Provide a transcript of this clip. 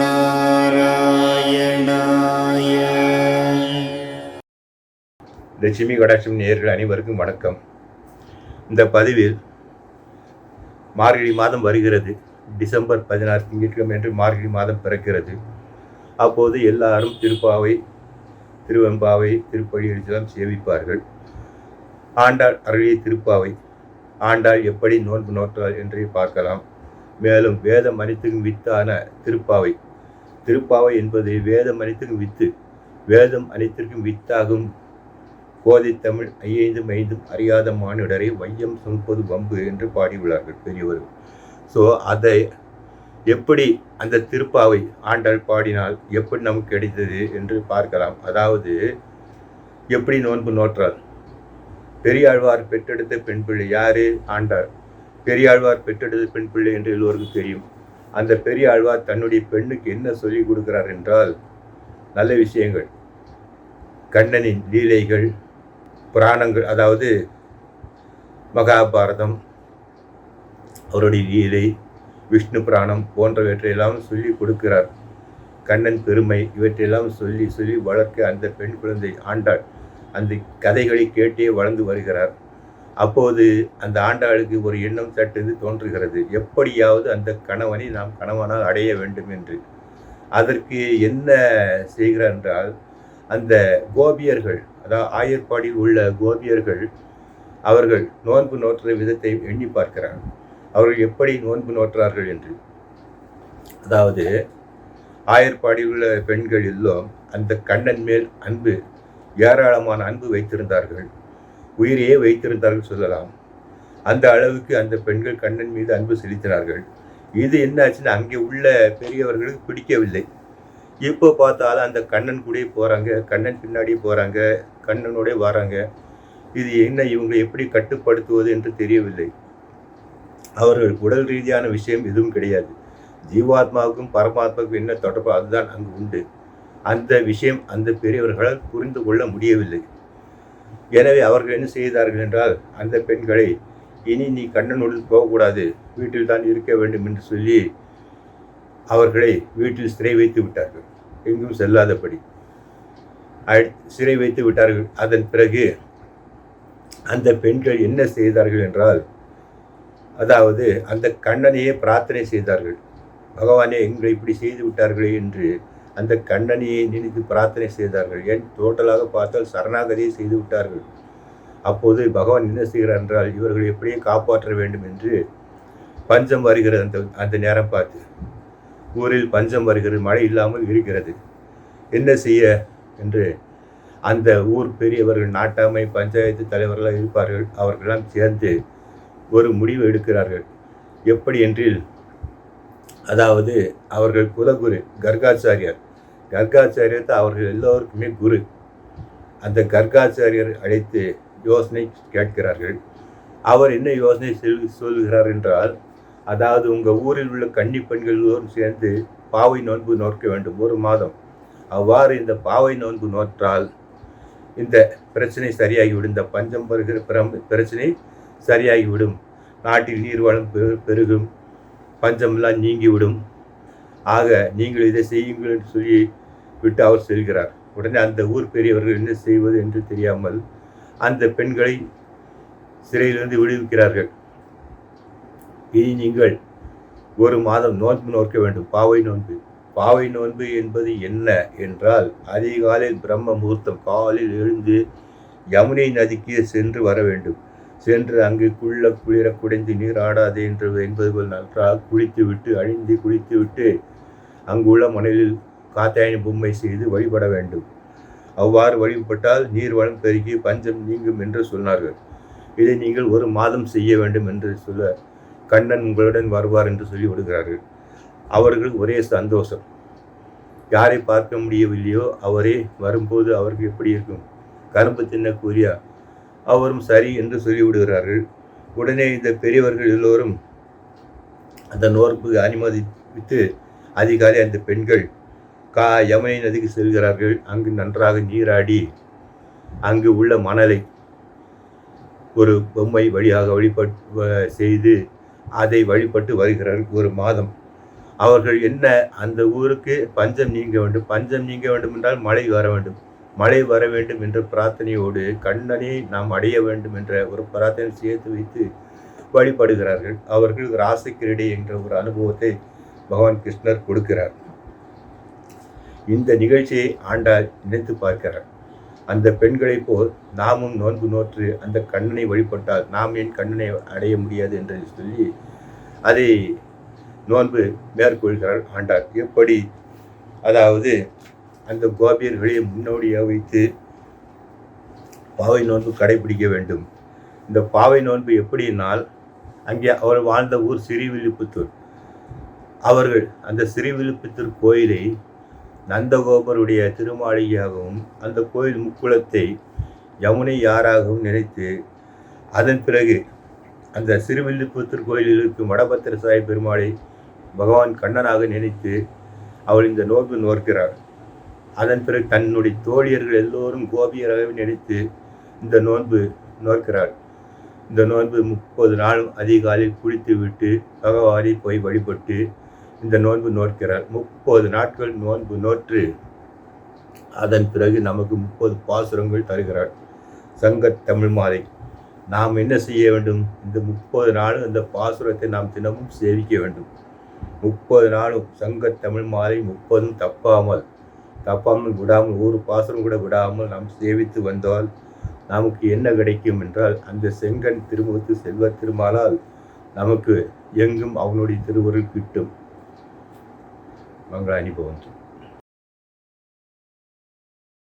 நாராயணாய லட்சுமி கடாட்சம் நேர்கள் அனைவருக்கும் வணக்கம். இந்த பதிவில் மார்கழி மாதம் வருகிறது. டிசம்பர் பதினாறு திங்கட்கிழமை என்று மார்கழி மாதம் பிறக்கிறது. அப்போது எல்லாரும் திருப்பாவை திருவெம்பாவை திருப்பழி எழுச்சலாம் சேவிப்பார்கள். ஆண்டாள் அருளிய திருப்பாவை ஆண்டாள் எப்படி நோன்பு நோற்றாள் என்று பார்க்கலாம். மேலும் வேதம் அனைத்துக்கும் வித்தான திருப்பாவை. திருப்பாவை என்பது வேதம் அனைத்துக்கும் வித்து வேதம் அனைத்திற்கும் வித்தாகும். கோதை தமிழ் ஐயைந்தும் ஐந்தும் அறியாத மானிடரை வையம் சுமப்பது வம்பு என்று பாடியுள்ளார்கள் பெரியவர்கள் ஸோ அதை எப்படி அந்த திருப்பாவை ஆண்டாள் பாடினால் எப்படி நமக்கு கிடைத்தது என்று பார்க்கலாம். அதாவது எப்படி நோன்பு நோற்றாள்? பெரியாழ்வார் பெற்றெடுத்த பெண் பிள்ளை யாரு? ஆண்டாள். பெரியாழ்வார் பெற்றெடுத்த பெண் பிள்ளை என்று எல்லோருக்கும் தெரியும். அந்த பெரியாழ்வார் தன்னுடைய பெண்ணுக்கு என்ன சொல்லிக் கொடுக்கிறார் என்றால் நல்ல விஷயங்கள். கண்ணனின் லீலைகள் புராணங்கள் அதாவது மகாபாரதம் அவருடைய லீலை விஷ்ணு புராணம் போன்றவற்றையெல்லாம் சொல்லி கொடுக்கிறார். கண்ணன் பெருமை இவற்றையெல்லாம் சொல்லி சொல்லி வளர்க்க அந்த பெண் குழந்தை ஆண்டாள். அந்த கதைகளை கேட்டே வளர்ந்து வருகிறார். அப்போது அந்த ஆண்டாளுக்கு ஒரு எண்ணம் சட்டென்று தோன்றுகிறது. எப்படியாவது அந்த கணவனை நாம் கணவனால் அடைய வேண்டும் என்று. அதற்கு என்ன செய்கிறார் என்றால் அந்த கோபியர்கள் அதாவது ஆயர்பாடியில் உள்ள கோபியர்கள் அவர்கள் நோன்பு நோற்ற விதத்தை எண்ணி பார்க்கிறார் அவர்கள் எப்படி நோன்பு நோற்றார்கள் என்று. அதாவது ஆயர்பாடியில் உள்ள பெண்கள் எல்லாம் அந்த கண்ணன் மேல் அன்பு ஏராளமான அன்பு வைத்திருந்தார்கள். உயிரையே வைத்திருந்தார்கள் சொல்லலாம். அந்த அளவுக்கு அந்த பெண்கள் கண்ணன் மீது அன்பு செலுத்தினார்கள். இது என்னாச்சுன்னா அங்கே உள்ள பெரியவர்களுக்கு பிடிக்கவில்லை. இப்போ பார்த்தாலும் அந்த கண்ணன் கூட போகிறாங்க கண்ணன் பின்னாடியே போகிறாங்க கண்ணனோட வராங்க. இது என்ன இவங்களை எப்படி கட்டுப்படுத்துவது என்று தெரியவில்லை. அவர்கள் உடல் ரீதியான விஷயம் எதுவும் கிடையாது. ஜீவாத்மாவுக்கும் பரமாத்மாவுக்கும் என்ன தொடர்பு? அதுதான் அங்கு உண்டு. அந்த விஷயம் அந்த பெரியவர்களால் புரிந்து கொள்ள முடியவில்லை. எனவே அவர்கள் என்ன செய்தார்கள் என்றால் அந்த பெண்களை இனி நீ கண்ணனுடன் போகக்கூடாது வீட்டில் தான் இருக்க வேண்டும் என்று சொல்லி அவர்களை வீட்டில் சிறை வைத்து விட்டார்கள். எங்கும் செல்லாதபடி. சிறை வைத்து விட்டார்கள். அதன் பிறகு அந்த பெண்கள் என்ன செய்தார்கள் என்றால் அதாவது அந்த கண்ணனையே பிரார்த்தனை செய்தார்கள். பகவானே எங்களை இப்படி செய்து விட்டார்களே என்று அந்த கண்ணனையை நினைத்து பிரார்த்தனை செய்தார்கள். ஏன்? டோட்டலாக பார்த்தால் சரணாகதியை செய்து விட்டார்கள். அப்போது பகவான் என்ன செய்கிறார் என்றால் இவர்கள் எப்படியே காப்பாற்ற வேண்டும் என்று பஞ்சம் வருகிறது அந்த அந்த நேரம் பார்த்து. ஊரில் பஞ்சம் வருகிறது மழை இல்லாமல் இருக்கிறது. என்ன செய்ய? என்று அந்த ஊர் பெரியவர்கள் நாட்டாமை பஞ்சாயத்து தலைவர்களாக இருப்பார்கள். அவர்களெல்லாம் சேர்ந்து ஒரு முடிவு எடுக்கிறார்கள். எப்படி என்றில் அதாவது அவர்கள் குலகுரு கர்காச்சாரியார் கர்காச்சாரியத்தை தான் அவர்கள் எல்லோருக்குமே குரு. அந்த கர்காச்சாரியர் அழைத்து யோசனை கேட்கிறார்கள். அவர் என்ன யோசனை சொல் சொல்கிறார் என்றால் அதாவது உங்கள் ஊரில் உள்ள கன்னி பெண்களோடு சேர்ந்து பாவை நோன்பு நோக்க வேண்டும் ஒரு மாதம். அவ்வாறு இந்த பாவை நோன்பு நோற்றால் இந்த பிரச்சனை சரியாகிவிடும். இந்த பஞ்சம் வருகிற பிரம் பிரச்சனை சரியாகிவிடும். நாட்டில் நீர்வளம் பெரு- பெருகும். பஞ்சமெல்லாம் நீங்கிவிடும். ஆக நீங்கள் இதை செய்யுங்கள் என்று சொல்லி விட்டு அவர் செல்கிறார். உடனே அந்த ஊர் பெரியவர்கள் என்ன செய்வது என்று தெரியாமல் அந்த பெண்களை சிறையிலிருந்து விடுவிக்கிறார்கள். இனி நீங்கள் ஒரு மாதம் நோன்பு நோக்க வேண்டும். பாவை நோன்பு. பாவை நோன்பு என்பது என்ன என்றால் அதிகாலையில் பிரம்ம முகூர்த்தம். காலில் எழுந்து யமுனை நதிக்கு சென்று வர வேண்டும். சென்று அங்கு குள்ள குளிர குடைந்து நீராடாதே என்று என்பது போல் நன்றாக குளித்து விட்டு அழிந்து குளித்து விட்டு அங்குள்ள மணலில் காத்தாயனி பொம்மை செய்து வழிபட வேண்டும். அவ்வாறு வழிபட்டால் நீர் வளம் பெருகி பஞ்சம் நீங்கும் என்று சொன்னார்கள். இதை நீங்கள் ஒரு மாதம் செய்ய வேண்டும் என்று சொல்ல கண்ணன் உங்களுடன் வருவார் என்று சொல்லி விடுகிறார்கள். அவர்கள் ஒரே சந்தோஷம். யாரை பார்க்க முடியவில்லையோ அவரே வரும்போது அவருக்கு எப்படி இருக்கும்? கரும்பு தின்ன கூறியா? அவரும் சரி என்று சொல்லிவிடுகிறார்கள் உடனே இந்த பெரியவர்கள் எல்லோரும் அந்த நோர்ப்புக்கு அனுமதித்து அதிகாரி அந்த பெண்கள் கா யமுனை நதிக்கு செல்கிறார்கள். அங்கு நன்றாக நீராடி அங்கு உள்ள மணலை ஒரு பொம்மை வழியாக வழிபட்டு வ- செய்து அதை வழிபட்டு வருகிறார்கள் ஒரு மாதம். அவர்கள் என்ன அந்த ஊருக்கு பஞ்சம் நீங்க வேண்டும். பஞ்சம் நீங்க வேண்டும் என்றால் மழை வர வேண்டும். மழை வர வேண்டும் என்ற பிரார்த்தனையோடு கண்ணனை நாம் அடைய வேண்டும் என்ற ஒரு பிரார்த்தனை சேர்த்து வைத்து வழிபடுகிறார்கள். அவர்கள் ராசக்கிரீடை என்ற ஒரு அனுபவத்தை பகவான் கிருஷ்ணர் கொடுக்கிறார். இந்த நிகழ்ச்சியை ஆண்டாள் நினைத்து பார்க்கிறார் அந்த பெண்களைப் போல் நாமும் நோன்பு நோற்று அந்த கண்ணனை வழிபட்டால் நாம் ஏன் கண்ணனை அடைய முடியாது என்று சொல்லி அதை நோன்பு மேற்கொள்கிறார் ஆண்டாள். எப்படி? அதாவது அந்த கோபியர்களை முன்னோடியாக வைத்து பாவை நோன்பு கடைபிடிக்க வேண்டும். இந்த பாவை நோன்பு எப்படினால் அங்கே அவர் வாழ்ந்த ஊர் சிறிவில்லிபுத்தூர். அவர்கள் அந்த சிறிவில்லிபுத்தூர் கோயிலை நந்தகோபருடைய திருமாளிகையாகவும் அந்த கோயில் முக்குளத்தை யமுனை யாராகவும் நினைத்து அதன் பிறகு அந்த சிறுவில்லிபுத்தூர் கோயிலில் இருக்கும் வடபத்திர சாய் பெருமாளை பகவான் கண்ணனாக நினைத்து அவள் இந்த நோன்பு நோக்கிறார் அதன் பிறகு தன்னுடைய தோழியர்கள் எல்லோரும் கோபியராகவே நினைத்து இந்த நோன்பு நோக்கிறாள் இந்த நோன்பு முப்பது நாளும் அதிகாலையில் குளித்து விட்டு பகவானை போய் வழிபட்டு இந்த நோன்பு நோக்கிறார் முப்பது நாட்கள் நோன்பு நோற்று அதன் பிறகு நமக்கு முப்பது பாசுரங்கள் தருகிறார். சங்கத் தமிழ் மாலை. நாம் என்ன செய்ய வேண்டும்? இந்த முப்பது நாளும் இந்த பாசுரத்தை நாம் தினமும் சேவிக்க வேண்டும். முப்பது நாளும் சங்க தமிழ் மாலை முப்பதும் தப்பாமல் தப்பாமல் விடாமல் ஒரு பாசுரம் கூட விடாமல் நாம் சேவித்து வந்தால் நமக்கு என்ன கிடைக்கும் என்றால் அந்த செங்கன் திருமுகத்து செல்வ திருமாலால் நமக்கு எங்கும் அவனுடைய திருவருள் கிட்டும். மங்கள அனுபவம்